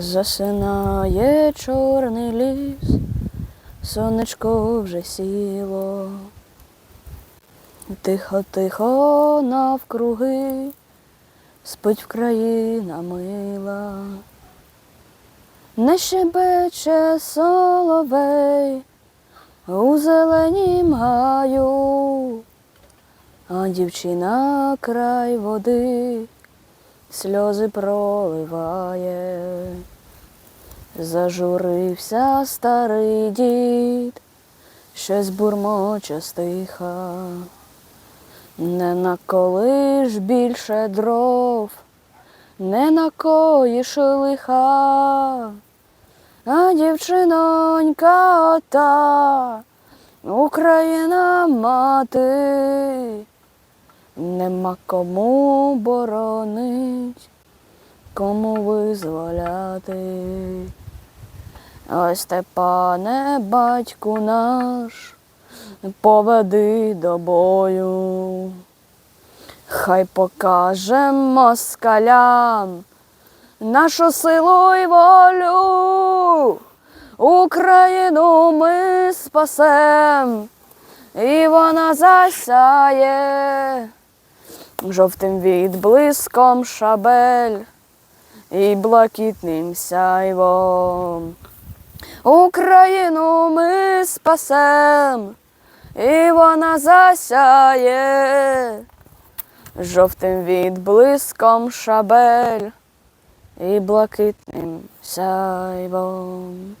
Засинає чорний ліс, сонечко вже сіло. Тихо, тихо навкруги, спить Вкраїна мила. Не щебече соловей у зеленім гаю, а дівчина край води сльози проливає. Зажурився старий дід, щось бурмоче стиха. Не наколиш більше дров, не накоїш лиха, а дівчинонька ота, Україна мати, нема кому боронить, кому визволяти. Ось те, пане, батьку наш, поведи до бою. Хай покажем москалям нашу силу й волю. Україну ми спасем, і вона засяє жовтим відблиском шабель і блакитним сяйвом. Україну ми спасем, і вона засяє жовтим відблиском шабель і блакитним сяйвом.